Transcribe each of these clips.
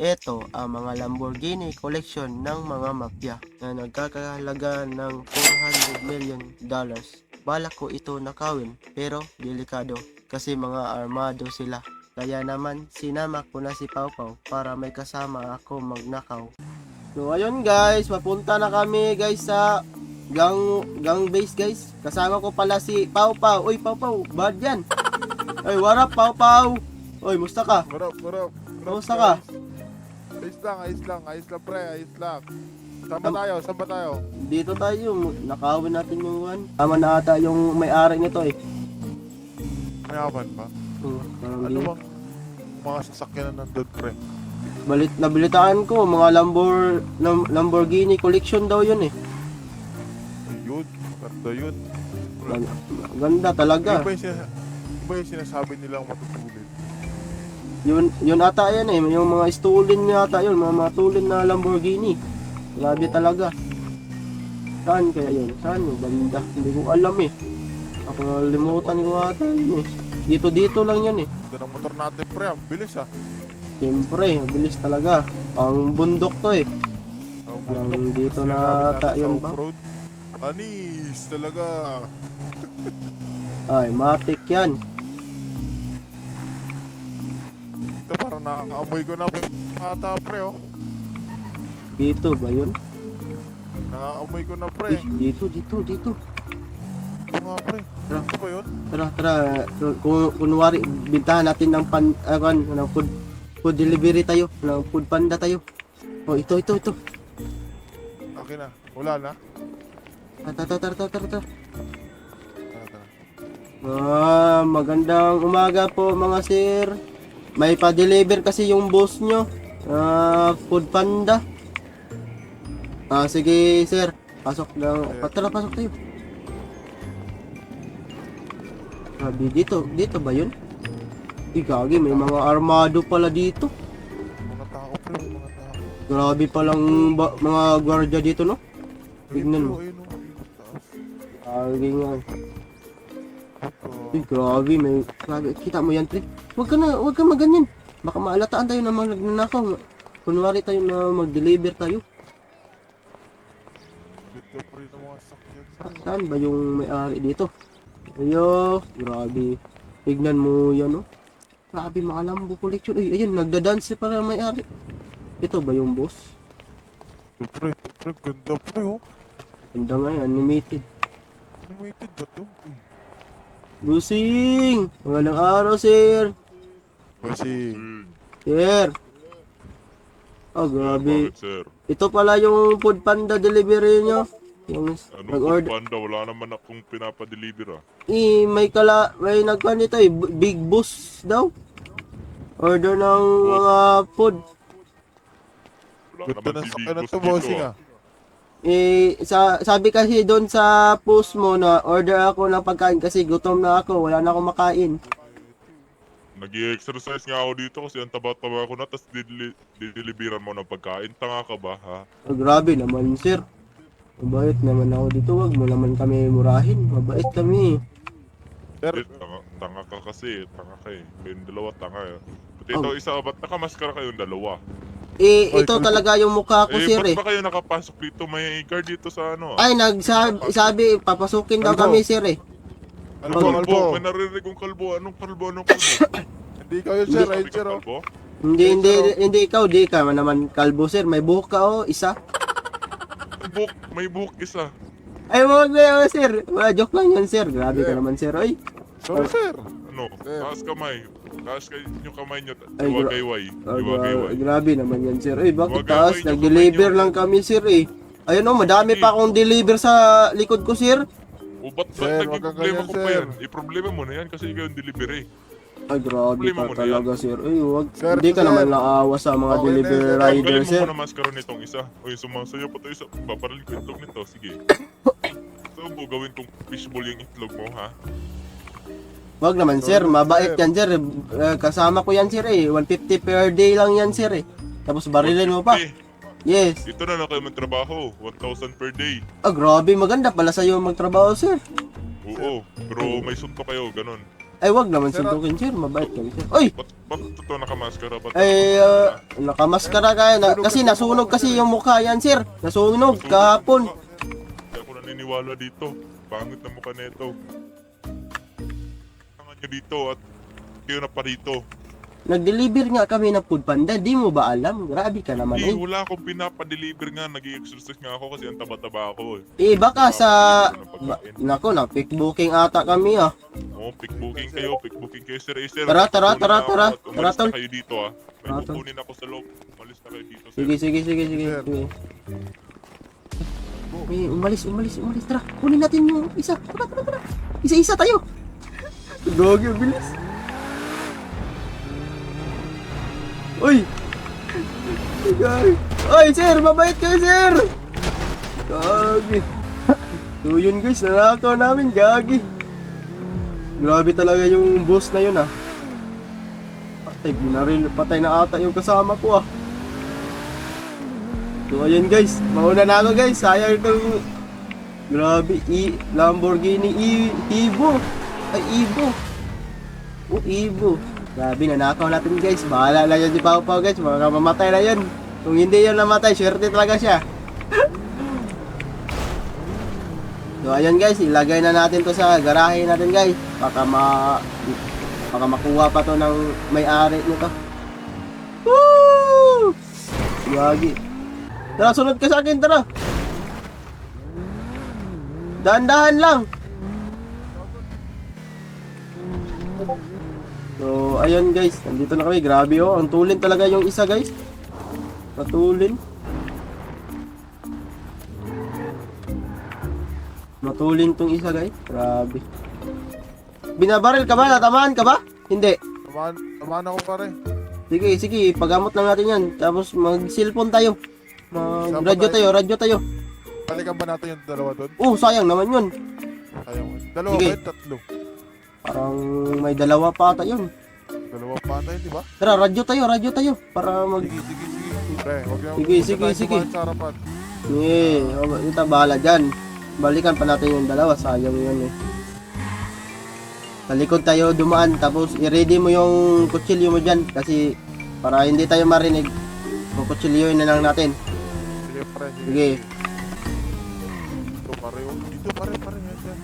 Ito ang mga Lamborghini collection ng mga mafia na nagkakahalaga ng 400 million dollars. Balak ko ito nakawin pero delikado kasi mga armado sila. Kaya naman sinama ko na si Pau Pau para may kasama ako magnakaw. So ayun guys, papunta na kami guys sa gang gang base guys. Kasama ko pala si Pau Pau. Uy Pau Pau, bad yan. Ay, what up Pau Pau? Uy, musta ka? Marap, marap. Kamusta ka? Lang, ayos lang, ayos lang pre, ayos lang. Saan ba tayo? Saan ba tayo? Dito tayo, nakawin natin yung one. Tama na ata yung may-ari nito eh. Mayaman ba? Hmm, parang Ano bang mga sasakyan na nandun pre? Balit, nabilitaan ko, mga Lambor, Lam- Lamborghini collection daw yun eh. Yun, ganda yun. Gan- Ganda talaga. Yung ba yung, sinasa- yung ba yung sinasabi nilang matutulid? Yun, yun ata yan eh, yung mga stolen yata yun, mga mga stolen na Lamborghini. Grabe talaga. Saan kaya yun? Saan yung banda? Hindi ko alam eh. Ako nalimutan ko ata yun eh. Dito dito lang yan eh. Ganda ng motor natin pre, ang bilis ah. Siyempre, mabilis talaga. Ang bundok to eh. Ang bundok, dito na ata yun ba? Anis talaga. Ay, matik yan. Ito parang nakakaamoy ko na ata pre oh. Dito ba yun? Nakakaamoy ko na pre. dito, dito, dito. Ito nga pre. Tara. Ito ba yun? Tara, tara. Kung kunwari, bintahan natin ng pan, ah, kan, ng food, food delivery tayo. Ng food panda tayo. Oh, ito, ito, ito. Akin na. Wala na. Tara, tara, tara. Tara, tara. Ah, magandang umaga po mga sir. May pa-deliver kasi yung boss nyo. Ah, food panda. Ah, sige sir. Pasok lang. Tara, pasok tayo. Sabi dito, dito ba yun? Di gagi, may mga armado pala dito. Mga tao mga tao. Grabe palang ba- mga gwardiya dito, no? Tignan mo. Gagi nga. Uy, grabe, may... Grabe, kita mo yan, pre. Huwag ka na, huwag ka maganyan. Baka maalataan tayo na mga nagnanakaw. Kunwari tayo na mag-deliver tayo. Saan ba yung may-ari dito? Ayo, grabe. Tignan mo yan, oh. Grabe, mga Lambo collection. Uy, ayun, nagda-dance para may-ari. Ito ba yung boss? Pre, pre, ganda pre oh. Ganda nga animated. Animated ba to? Busing! Magandang araw, sir. Kasi, Sir. Oh, grabe. Bakit, sir? Ito pala yung food panda delivery nyo. Yung Ano nag-order. food panda? Wala naman akong pinapadeliver ah. Eh, may kala, may nagkan nito eh, b- big boss daw. Order ng mga food. Wala ganda naman na Bigos to, dito, bossing ah. Eh, sa, sabi kasi doon sa post mo na order ako ng pagkain kasi gutom na ako, wala na akong makain. Nag-i-exercise nga ako dito kasi ang taba-taba ko na tapos dideliveran mo ng pagkain. Tanga ka ba, ha? Oh, grabe naman, sir. Mabait naman ako dito, wag mo naman kami murahin. Mabait kami. Sir, Eh, tanga, tanga ka kasi. Tanga ka eh. Kayong dalawa tanga eh. Pati Oh. ito isa, ba't nakamaskara kayong dalawa? Eh, Oy, ito kung- talaga yung mukha ko, eh, sir ba't eh. ba kayo nakapasok dito? May guard dito sa ano ah? Ay, nagsabi, sabi, papasukin daw Kalbo. kami, sir eh. kalbo, kalbo, kalbo. may narinig kong kalbo. Anong kalbo? Anong kalbo? Hindi kayo sir, Sabi ayun ka sir oh. kalbo? Hindi, Yes, hindi, hindi ikaw, di ka man naman kalbo, sir. May buhok ka, oh, isa. May buhok, may buhok isa. Ay, wag na yun, sir. Wala, joke lang yun, sir. Grabe ka Sir. naman, sir. Ay, Sorry sir. Ano? Sir. Taas kamay. Taas kayo yung kamay nyo. Ay, gra- Iwagayway. ah, gra- Iwagayway. grabe naman yan, sir. Ay, bakit Wag taas? away, Nag-deliver lang kami, sir, eh. Ayun, oh, madami pa akong deliver sa likod ko, sir. O ba't Sir, ba't naging wag kang problema ganyan, ko pa sir. yan? I-problema mo na yan kasi ikaw yung delivery. Ay, grabe Problema ka mo na talaga, sir. Ay, wag. Sir, Hindi ka sir. naman naawa sa mga Okay na delivery sir. rider, Tanggalin mo sir. muna maskara nitong isa. O yung sumasayo pa to isa. Paparil ko itlog nito. Sige. So, gawin kong fishball yung itlog mo, ha? Wag naman, sir. Mabait yan, sir. Eh, kasama ko yan, sir, eh. 150 per day lang yan, sir, eh. Tapos barilin mo pa. Eh, Yes. dito na lang kayo magtrabaho. 1,000 per day. Ah, grabe. Maganda pala sa'yo magtrabaho, sir. Oo. Pero may sunto kayo, ganun. Ay, wag naman Sir, sundukin, sir. Mabait kami, sir. Oy! Ba't, ba't totoo nakamaskara? Ba't Ay, uh, nakamaskara ka. Na, kasi nasunog kasi yung mukha yan, sir. Nasunog kahapon. Hindi ako naniniwala dito. Pangit na mukha nito. Nyo dito at kayo na pa rito. Nag-deliver nga kami ng food panda. Di mo ba alam? Grabe ka naman, Hindi, eh. wala akong pinapadeliver nga. nag-i-exercise nga ako kasi ang taba-taba ako eh. Eh, baka sa... Ba, nako, na pick booking ata kami, ah. Oo, pick booking kayo, pick booking kayo, sir. Eh, sir, Tara, tara, kukunin tara, na ako tara. at Tara, Umalis tol. na kayo dito ah. May Tara, tol. kukunin ako sa loob. Umalis na kayo dito, sir. Sige, sige, sige, sige. Sige. Eh, umalis, umalis, umalis. Tara, kunin natin yung isa. Tara, tara, tara. Isa-isa tayo. Gogi, bilis. Uy! Gagi. Uy, sir! Mabait kayo, sir! Gagi. So yun guys, nanakaw namin, gagi. Grabe talaga yung boss na yun ah. Patay, binaril, patay na ata yung kasama ko ah. So ayun guys, mauna na ako guys, sayang itong Grabe, i Lamborghini i Evo. Ay, Evo. Oh, Evo. Grabe, nanakaw natin guys. Bahala na yun si Pao Pao guys. Baka mamatay na yun. Kung hindi yun namatay, swerte talaga siya. so, ayun guys, ilagay na natin to sa garahe natin guys. Baka ma... Baka makuha pa to ng may-ari nito. Woo! Gagi. Tara, sunod ka sa akin, tara. Dahan-dahan lang. So, ayun guys, nandito na kami. Grabe oh, ang tulin talaga yung isa guys. Matulin. Matulin tong isa guys. Grabe. Binabaril ka ba? Natamaan ka ba? Hindi. Tamaan, tamaan ako pare. Sige, sige, pagamot lang natin yan. Tapos mag-cellphone tayo. Mag-radyo tayo? radyo tayo. Balikan ba natin yung dalawa doon? Oh, sayang naman yun. Ayaw. Dalawa Sige. ba yun? Tatlo. Parang may dalawa pa ata yun. Dalawa pa tayo, di ba? Tara, radyo tayo, radyo tayo. Para mag... Sige, sige, sige. Pre, wag na. Sige, wag na sige, tayo sige. dumaan Sa harapan. Eh, yeah, ito bahala dyan. Balikan pa natin yung dalawa, sayang yun eh. Sa likod tayo dumaan, tapos i-ready mo yung kutsilyo mo dyan. Kasi para hindi tayo marinig, kukutsilyoin na lang natin. Sige, pre. Sige. Sige. Dito, pare. oh. Dito, pare, pare. Yan, yan.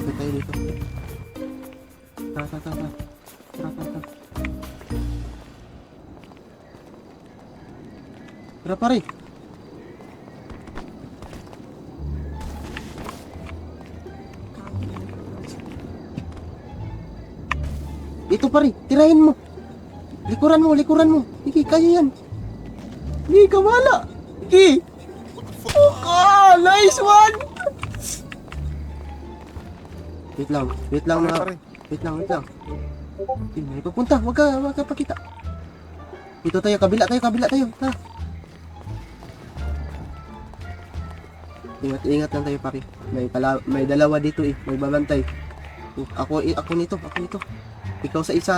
Dito tayo dito. Tara, tara, tara. Tara, tara, tara. Tara, pare. Ito pare, tirahin mo. Likuran mo, likuran mo. Sige, kaya yan. Sige, kamala. Sige. Oh, nice one! Wait lang, wait lang Pare, na. pare. Wait lang, wait lang. Okay, may papunta. Wag ka, wag ka pakita. Dito tayo, kabila tayo, kabila tayo. Tara. Ingat, ingat lang tayo pare. May pala, may dalawa dito eh. May babantay. Oh, Ako, eh, ako nito, ako nito. Ikaw sa isa.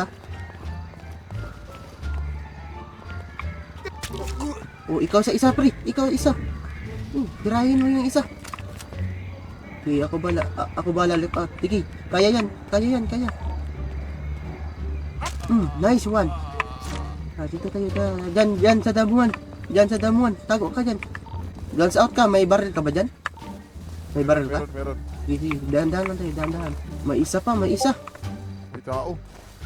Oh, ikaw sa isa, pre. Ikaw isa. Oh, tirahin mo yung isa. Sige, ako bala, a- ako bala lip out. Sige, kaya yan, kaya yan, kaya. Mm, nice one. Ah, dito tayo, da, dyan, dyan sa damuhan. Dyan sa damuhan, tago ka dyan. Guns out ka, may barrel ka ba dyan? May barrel ka? Meron, meron. Sige, sige, dahan-dahan lang tayo, dahan-dahan. May isa pa, may isa. May tao.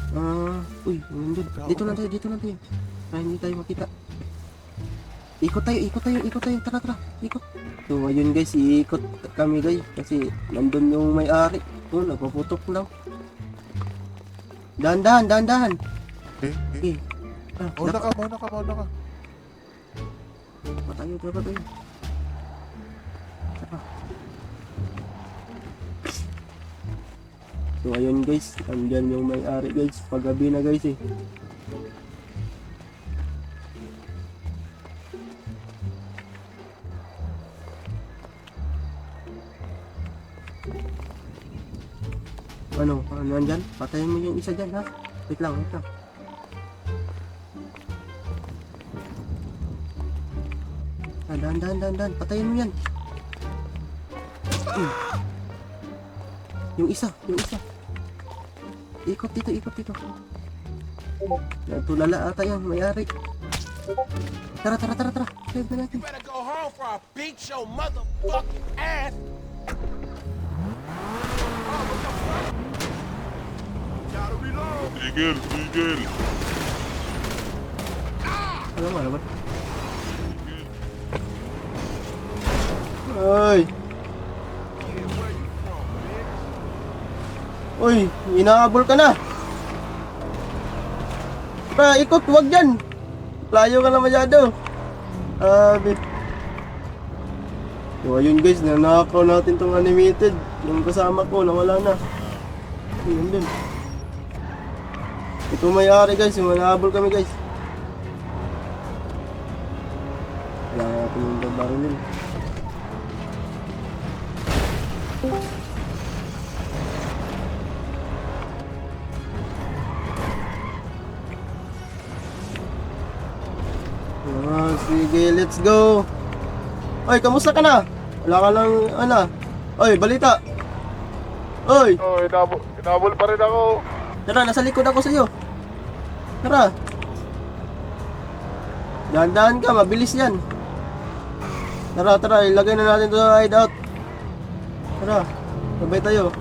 Ah, uy, nandun. Dito lang tayo, dito lang tayo. Para hindi tayo makita. Ikot tayo, ikot tayo, ikot tayo. Tara, tara, ikot. So, ayun guys, iikot kami guys. Kasi nandun yung may-ari. Oh, nagpaputok lang. Dahan-dahan, dahan-dahan. Okay, okay. Okay. Ah, Mauna ka, mauna ka, mauna ka. dapat tayo, dapat tayo. Tara. So, ayun guys. Andyan yung may-ari guys. Paggabi na guys eh. Ano? Ano nandyan? Patayin mo yung isa dyan ha? Wait lang, wait lang. Ah, dahan, dahan, dahan, dahan. Patayin mo yan. Hmm. Yung isa, yung isa. ikot dito, ikot dito. Natulala ata yan, may-ari. Tara, tara, tara, tara. Save na natin. better go home for I beat your motherfucking ass. Gotta reload. Tigil, tigil. Ano nga naman? Ay! Uy, inaabol ka na! Tara, ikot, wag dyan! Layo ka na masyado! Sabi. So, ayun guys, nanakaw natin tong animated. Yung kasama ko, nawala na. Yun din. Ito may-ari guys, manahabol kami guys. Wala natin yung babarilin. Ah, sige, let's go. Oy, kamusta ka na? Wala ka lang, ano? Oy, balita. Oy, Oh, inabol, inabol pa rin ako. tara, nasa likod ako sa iyo. Tara. Dahan-dahan ka, mabilis yan. Tara, tara, ilagay na natin ito sa hideout. Tara, sabay tayo.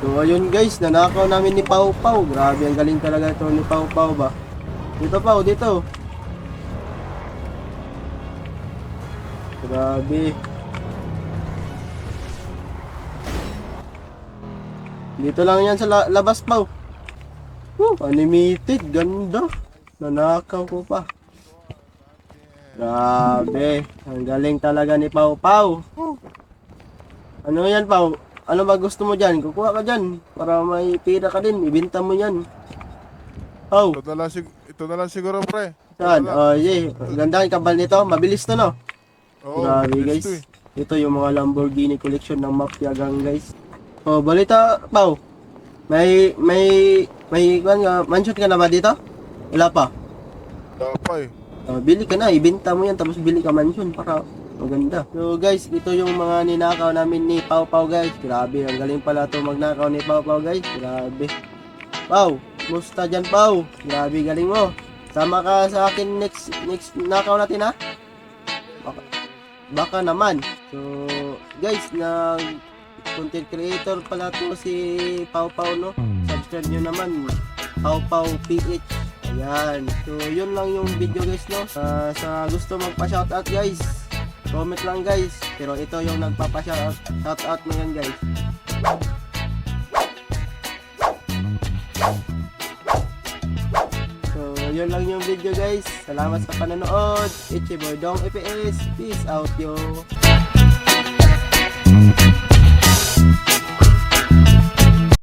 So ayun guys, nanakaw namin ni Pau Pau. Grabe, ang galing talaga ito ni Pau Pau ba. Dito Pau, dito. Grabe. Dito lang yan sa la- labas Pau. Woo, animated, ganda. Nanakaw ko pa. Grabe, ang galing talaga ni Pau Pau. Ano yan Pau? Ano ba gusto mo dyan? Kukuha ka dyan. Para may pira ka din. Ibenta mo yan. Pau, Ito na lang, sig- ito na lang siguro, pre. saan? Oh, yeah. Ganda ang kabal nito. Mabilis to, no? Oo, Grabe, bilis guys. to eh. Ito yung mga Lamborghini collection ng Mafia Gang, guys. Oh, balita, Pau. May, may, may, kwan nga, mansion ka na ba dito? Wala pa. Wala pa eh. Oh, bili ka na, ibenta mo yan, tapos bili ka mansion para maganda. So guys, ito yung mga ninakaw namin ni Pau Pau guys. Grabe, ang galing pala to magnakaw ni Pau Pau guys. Grabe. Pau, musta dyan Pau? Grabe, galing mo. Sama ka sa akin next next nakaw natin ha? Baka, baka naman. So, guys, nag content creator pala to si Pau Pau no. Subscribe nyo naman. Pau Pau PH. Ayan. So, yun lang yung video guys, no? Ah, sa gusto magpa-shoutout guys, comment lang guys. Pero ito yung nagpapa-shoutout shoutout ngayon guys. So, yun lang yung video guys. Salamat sa panonood. It's your boy Dong EPS. Peace out yo.